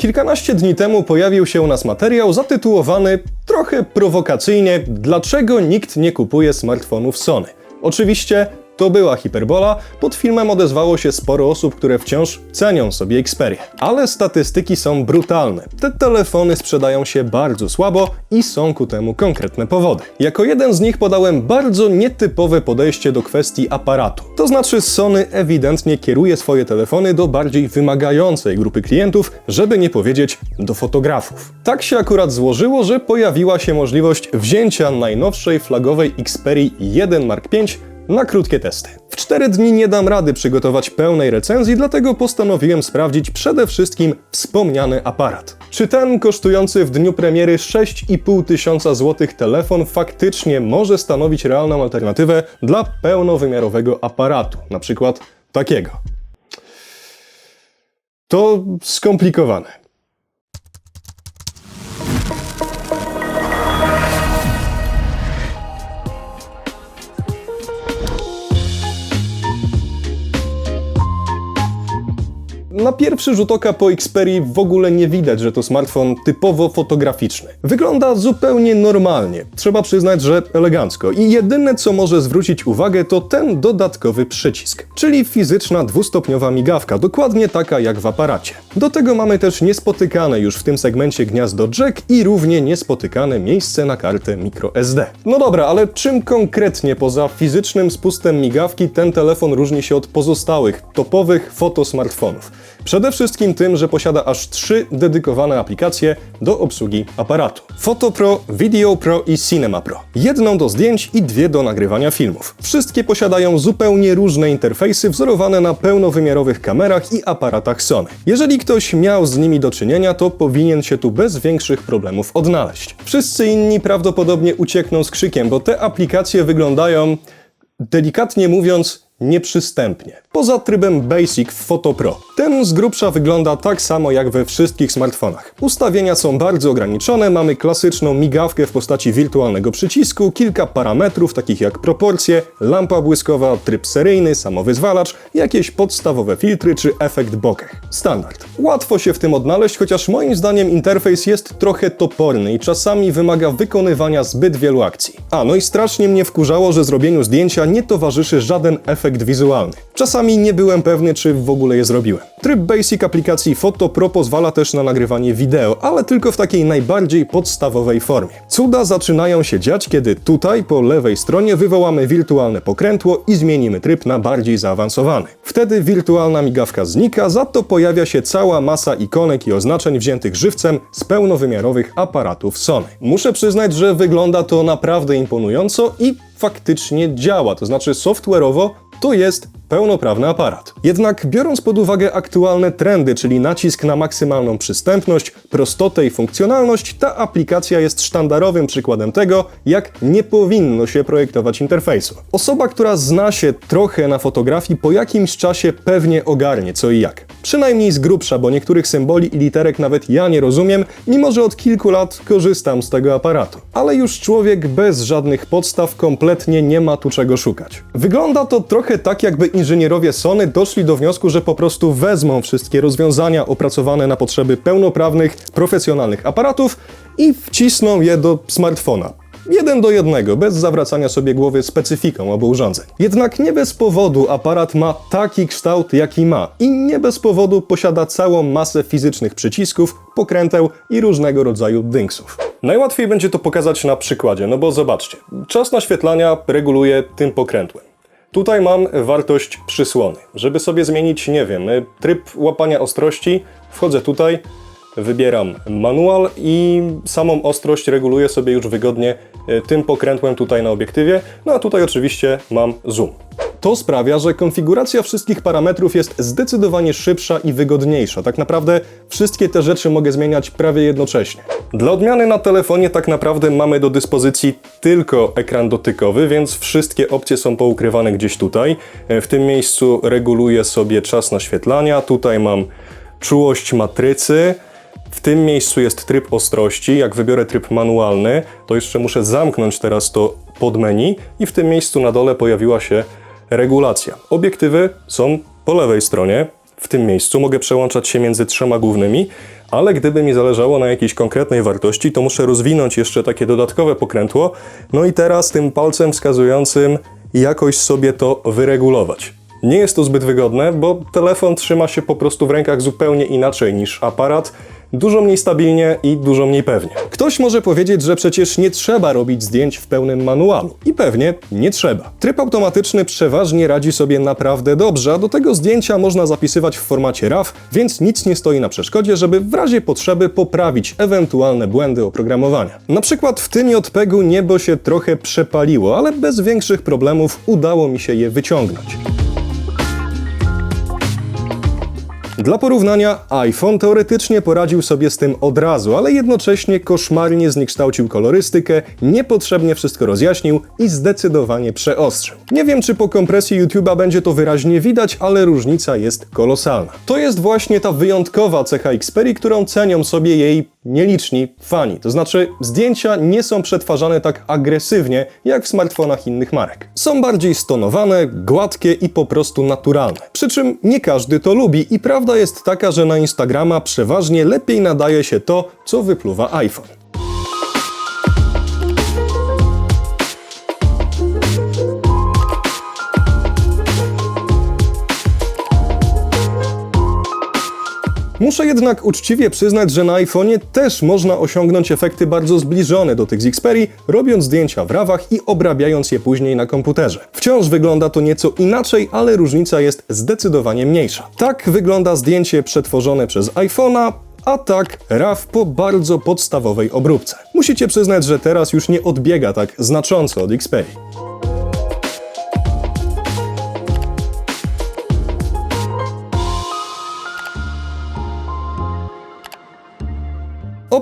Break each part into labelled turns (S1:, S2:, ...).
S1: Kilkanaście dni temu pojawił się u nas materiał zatytułowany trochę prowokacyjnie Dlaczego nikt nie kupuje smartfonów Sony? Oczywiście to była hiperbola, pod filmem odezwało się sporo osób, które wciąż cenią sobie Xperia. Ale statystyki są brutalne. Te telefony sprzedają się bardzo słabo i są ku temu konkretne powody. Jako jeden z nich podałem bardzo nietypowe podejście do kwestii aparatu. To znaczy Sony ewidentnie kieruje swoje telefony do bardziej wymagającej grupy klientów, żeby nie powiedzieć do fotografów. Tak się akurat złożyło, że pojawiła się możliwość wzięcia najnowszej flagowej Xperii 1 Mark V na krótkie testy. W 4 dni nie dam rady przygotować pełnej recenzji, dlatego postanowiłem sprawdzić przede wszystkim wspomniany aparat. Czy ten kosztujący w dniu premiery 6,5 tysiąca złotych telefon faktycznie może stanowić realną alternatywę dla pełnowymiarowego aparatu, na przykład takiego? To skomplikowane. Na pierwszy rzut oka po Xperii w ogóle nie widać, że to smartfon typowo fotograficzny. Wygląda zupełnie normalnie, trzeba przyznać, że elegancko. I jedyne co może zwrócić uwagę to ten dodatkowy przycisk, czyli fizyczna dwustopniowa migawka, dokładnie taka jak w aparacie. Do tego mamy też niespotykane już w tym segmencie gniazdo jack i równie niespotykane miejsce na kartę microSD. No dobra, ale czym konkretnie poza fizycznym spustem migawki ten telefon różni się od pozostałych topowych fotosmartfonów? Przede wszystkim tym, że posiada aż trzy dedykowane aplikacje do obsługi aparatu. Photo Pro, Video Pro i Cinema Pro. Jedną do zdjęć i dwie do nagrywania filmów. Wszystkie posiadają zupełnie różne interfejsy wzorowane na pełnowymiarowych kamerach i aparatach Sony. Jeżeli ktoś miał z nimi do czynienia, to powinien się tu bez większych problemów odnaleźć. Wszyscy inni prawdopodobnie uciekną z krzykiem, bo te aplikacje wyglądają, delikatnie mówiąc, nieprzystępnie. Poza trybem Basic w Photo Pro. Ten z grubsza wygląda tak samo jak we wszystkich smartfonach. Ustawienia są bardzo ograniczone, mamy klasyczną migawkę w postaci wirtualnego przycisku, kilka parametrów takich jak proporcje, lampa błyskowa, tryb seryjny, samowyzwalacz, jakieś podstawowe filtry czy efekt bokeh. Standard. Łatwo się w tym odnaleźć, chociaż moim zdaniem interfejs jest trochę toporny i czasami wymaga wykonywania zbyt wielu akcji. A no i strasznie mnie wkurzało, że zrobieniu zdjęcia nie towarzyszy żaden efekt wizualny. Czasami nie byłem pewny, czy w ogóle je zrobiłem. Tryb Basic aplikacji Photo Pro pozwala też na nagrywanie wideo, ale tylko w takiej najbardziej podstawowej formie. Cuda zaczynają się dziać, kiedy tutaj po lewej stronie wywołamy wirtualne pokrętło i zmienimy tryb na bardziej zaawansowany. Wtedy wirtualna migawka znika, za to pojawia się cała masa ikonek i oznaczeń wziętych żywcem z pełnowymiarowych aparatów Sony. Muszę przyznać, że wygląda to naprawdę imponująco i faktycznie działa, to znaczy software'owo to jest pełnoprawny aparat. Jednak biorąc pod uwagę aktualne trendy, czyli nacisk na maksymalną przystępność, prostotę i funkcjonalność, ta aplikacja jest sztandarowym przykładem tego, jak nie powinno się projektować interfejsu. Osoba, która zna się trochę na fotografii, po jakimś czasie pewnie ogarnie co i jak. Przynajmniej z grubsza, bo niektórych symboli i literek nawet ja nie rozumiem, mimo że od kilku lat korzystam z tego aparatu. Ale już człowiek bez żadnych podstaw kompletnie nie ma tu czego szukać. Wygląda to trochę tak, jakby inżynierowie Sony doszli do wniosku, że po prostu wezmą wszystkie rozwiązania opracowane na potrzeby pełnoprawnych, profesjonalnych aparatów i wcisną je do smartfona. Jeden do jednego, bez zawracania sobie głowy specyfiką obu urządzeń. Jednak nie bez powodu aparat ma taki kształt, jaki ma i nie bez powodu posiada całą masę fizycznych przycisków, pokręteł i różnego rodzaju dynksów. Najłatwiej będzie to pokazać na przykładzie, no bo zobaczcie, czas naświetlania reguluje tym pokrętłem. Tutaj mam wartość przysłony. Żeby sobie zmienić, nie wiem, tryb łapania ostrości, wchodzę tutaj, wybieram manual i samą ostrość reguluję sobie już wygodnie e, tym pokrętłem tutaj na obiektywie. No a tutaj oczywiście mam zoom. To sprawia, że konfiguracja wszystkich parametrów jest zdecydowanie szybsza i wygodniejsza. Tak naprawdę wszystkie te rzeczy mogę zmieniać prawie jednocześnie. Dla odmiany na telefonie tak naprawdę mamy do dyspozycji tylko ekran dotykowy, więc wszystkie opcje są poukrywane gdzieś tutaj. E, w tym miejscu reguluję sobie czas naświetlania, tutaj mam czułość matrycy, w tym miejscu jest tryb ostrości. Jak wybiorę tryb manualny, to jeszcze muszę zamknąć teraz to pod menu i w tym miejscu na dole pojawiła się regulacja. Obiektywy są po lewej stronie. w tym miejscu, mogę przełączać się między trzema głównymi, ale gdyby mi zależało na jakiejś konkretnej wartości, to muszę rozwinąć jeszcze takie dodatkowe pokrętło, no i teraz tym palcem wskazującym jakoś sobie to wyregulować. Nie jest to zbyt wygodne, bo telefon trzyma się po prostu w rękach zupełnie inaczej niż aparat, dużo mniej stabilnie i dużo mniej pewnie. Ktoś może powiedzieć, że przecież nie trzeba robić zdjęć w pełnym manualu. I pewnie nie trzeba. Tryb automatyczny przeważnie radzi sobie naprawdę dobrze, a do tego zdjęcia można zapisywać w formacie RAW, więc nic nie stoi na przeszkodzie, żeby w razie potrzeby poprawić ewentualne błędy oprogramowania. Na przykład w tym JPEG-u niebo się trochę przepaliło, ale bez większych problemów udało mi się je wyciągnąć. Dla porównania, iPhone teoretycznie poradził sobie z tym od razu, ale jednocześnie koszmarnie zniekształcił kolorystykę, niepotrzebnie wszystko rozjaśnił i zdecydowanie przeostrzył. Nie wiem, czy po kompresji YouTube'a będzie to wyraźnie widać, ale różnica jest kolosalna. To jest właśnie ta wyjątkowa cecha Xperia, którą cenią sobie jej nieliczni fani. To znaczy, zdjęcia nie są przetwarzane tak agresywnie jak w smartfonach innych marek. Są bardziej stonowane, gładkie i po prostu naturalne. Przy czym nie każdy to lubi i prawda jest taka, że na Instagrama przeważnie lepiej nadaje się to, co wypluwa iPhone. Muszę jednak uczciwie przyznać, że na iPhone'ie też można osiągnąć efekty bardzo zbliżone do tych z Xperia, robiąc zdjęcia w rawach i obrabiając je później na komputerze. Wciąż wygląda to nieco inaczej, ale różnica jest zdecydowanie mniejsza. Tak wygląda zdjęcie przetworzone przez iPhone'a, a tak RAW po bardzo podstawowej obróbce. Musicie przyznać, że teraz już nie odbiega tak znacząco od Xperia.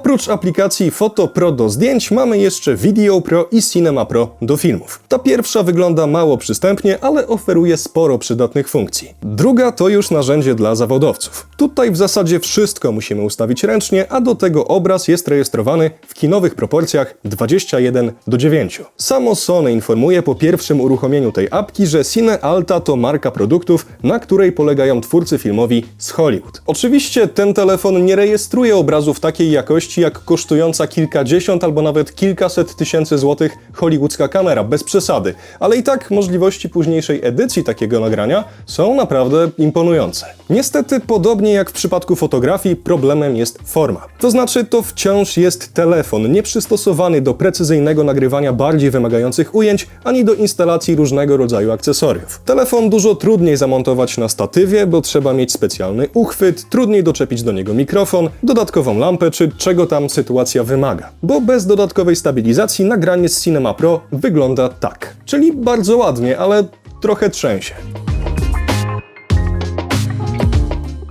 S1: Oprócz aplikacji Photo Pro do zdjęć mamy jeszcze Video Pro i Cinema Pro do filmów. Ta pierwsza wygląda mało przystępnie, ale oferuje sporo przydatnych funkcji. Druga to już narzędzie dla zawodowców. Tutaj w zasadzie wszystko musimy ustawić ręcznie, a do tego obraz jest rejestrowany w kinowych proporcjach 21 do 9. Samo Sony informuje po pierwszym uruchomieniu tej apki, że Cine Alta to marka produktów, na której polegają twórcy filmowi z Hollywood. Oczywiście ten telefon nie rejestruje obrazów takiej jakości, jak kosztująca kilkadziesiąt albo nawet kilkaset tysięcy złotych hollywoodzka kamera, bez przesady, ale i tak możliwości późniejszej edycji takiego nagrania są naprawdę imponujące. Niestety, podobnie jak w przypadku fotografii, problemem jest forma. To znaczy, to wciąż jest telefon, nieprzystosowany do precyzyjnego nagrywania bardziej wymagających ujęć, ani do instalacji różnego rodzaju akcesoriów. Telefon dużo trudniej zamontować na statywie, bo trzeba mieć specjalny uchwyt, trudniej doczepić do niego mikrofon, dodatkową lampę czy czego tam sytuacja wymaga. Bo bez dodatkowej stabilizacji nagranie z Cinema Pro wygląda tak. Czyli bardzo ładnie, ale trochę trzęsie.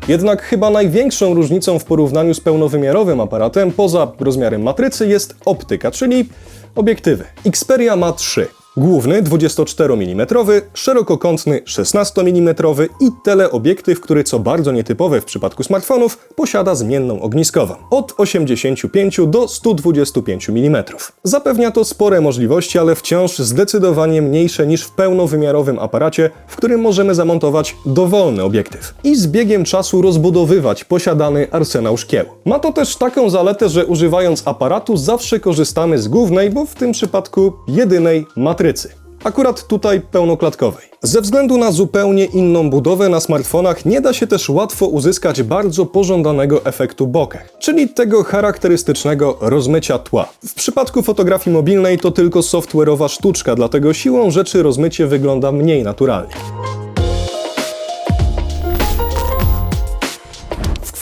S1: Jednak chyba największą różnicą w porównaniu z pełnowymiarowym aparatem poza rozmiarem matrycy jest optyka, czyli obiektywy. Xperia ma trzy. Główny 24 mm, szerokokątny 16 mm i teleobiektyw, który co bardzo nietypowe w przypadku smartfonów, posiada zmienną ogniskową od 85 do 125 mm. Zapewnia to spore możliwości, ale wciąż zdecydowanie mniejsze niż w pełnowymiarowym aparacie, w którym możemy zamontować dowolny obiektyw i z biegiem czasu rozbudowywać posiadany arsenał szkieł. Ma to też taką zaletę, że używając aparatu zawsze korzystamy z głównej, bo w tym przypadku jedynej matrycy. Akurat tutaj pełnoklatkowej. Ze względu na zupełnie inną budowę na smartfonach nie da się też łatwo uzyskać bardzo pożądanego efektu bokeh, czyli tego charakterystycznego rozmycia tła. W przypadku fotografii mobilnej to tylko software'owa sztuczka, dlatego siłą rzeczy rozmycie wygląda mniej naturalnie.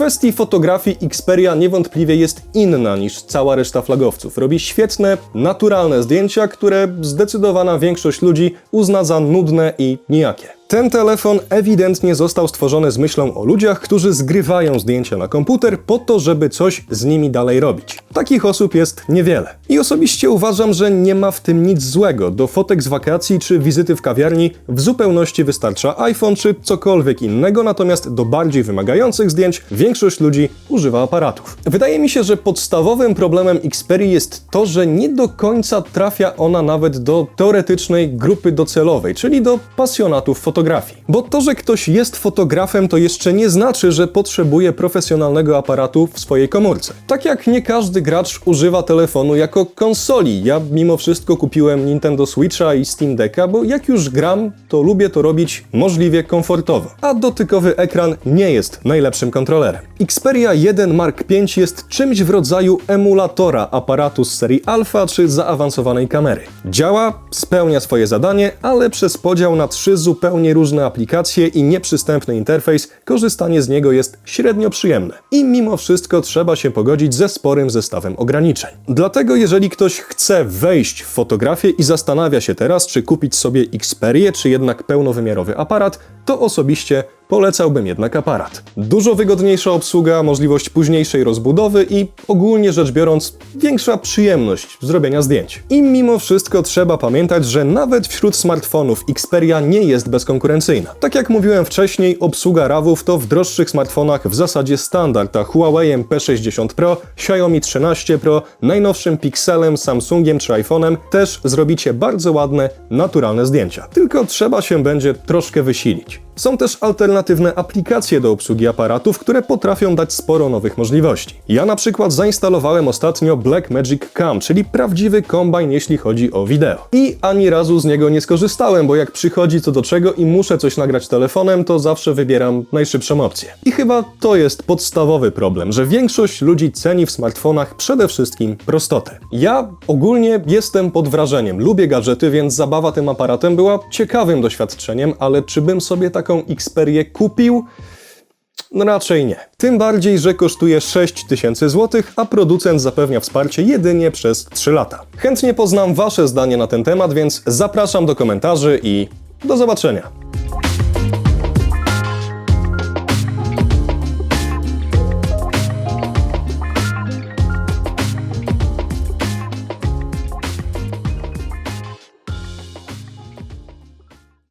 S1: Kwestii fotografii Xperia niewątpliwie jest inna niż cała reszta flagowców. Robi świetne, naturalne zdjęcia, które zdecydowana większość ludzi uzna za nudne i nijakie. Ten telefon ewidentnie został stworzony z myślą o ludziach, którzy zgrywają zdjęcia na komputer po to, żeby coś z nimi dalej robić. Takich osób jest niewiele. I osobiście uważam, że nie ma w tym nic złego. Do fotek z wakacji czy wizyty w kawiarni w zupełności wystarcza iPhone czy cokolwiek innego, natomiast do bardziej wymagających zdjęć większość ludzi używa aparatów. Wydaje mi się, że podstawowym problemem Xperia jest to, że nie do końca trafia ona nawet do teoretycznej grupy docelowej, czyli do pasjonatów fotografii. Bo to, że ktoś jest fotografem, to jeszcze nie znaczy, że potrzebuje profesjonalnego aparatu w swojej komórce. Tak jak nie każdy gracz używa telefonu jako konsoli. Ja mimo wszystko kupiłem Nintendo Switcha i Steam Decka, bo jak już gram, to lubię to robić możliwie komfortowo. A dotykowy ekran nie jest najlepszym kontrolerem. Xperia 1 Mark V jest czymś w rodzaju emulatora aparatu z serii Alpha czy zaawansowanej kamery. Działa, spełnia swoje zadanie, ale przez podział na trzy zupełnie różne aplikacje i nieprzystępny interfejs, korzystanie z niego jest średnio przyjemne. I mimo wszystko trzeba się pogodzić ze sporym zestawem ograniczeń. Dlatego jeżeli ktoś chce wejść w fotografię i zastanawia się teraz, czy kupić sobie Xperię, czy jednak pełnowymiarowy aparat, to osobiście polecałbym jednak aparat. Dużo wygodniejsza obsługa, możliwość późniejszej rozbudowy i ogólnie rzecz biorąc większa przyjemność zrobienia zdjęć. I mimo wszystko trzeba pamiętać, że nawet wśród smartfonów Xperia nie jest bezkonkurencyjna. Tak jak mówiłem wcześniej, obsługa RAWów to w droższych smartfonach w zasadzie standard, a Huawei P60 Pro, Xiaomi 13 Pro, najnowszym Pixelem, Samsungiem czy iPhone'em też zrobicie bardzo ładne, naturalne zdjęcia. Tylko trzeba się będzie troszkę wysilić. Są też alternatywne aplikacje do obsługi aparatów, które potrafią dać sporo nowych możliwości. Ja na przykład zainstalowałem ostatnio Blackmagic Cam, czyli prawdziwy kombajn jeśli chodzi o wideo. I ani razu z niego nie skorzystałem, bo jak przychodzi co do czego i muszę coś nagrać telefonem, to zawsze wybieram najszybszą opcję. I chyba to jest podstawowy problem, że większość ludzi ceni w smartfonach przede wszystkim prostotę. Ja ogólnie jestem pod wrażeniem, lubię gadżety, więc zabawa tym aparatem była ciekawym doświadczeniem, ale czy bym sobie taką Xperię kupił? No raczej nie. Tym bardziej, że kosztuje 6000 zł, a producent zapewnia wsparcie jedynie przez 3 lata. Chętnie poznam Wasze zdanie na ten temat, więc zapraszam do komentarzy i do zobaczenia.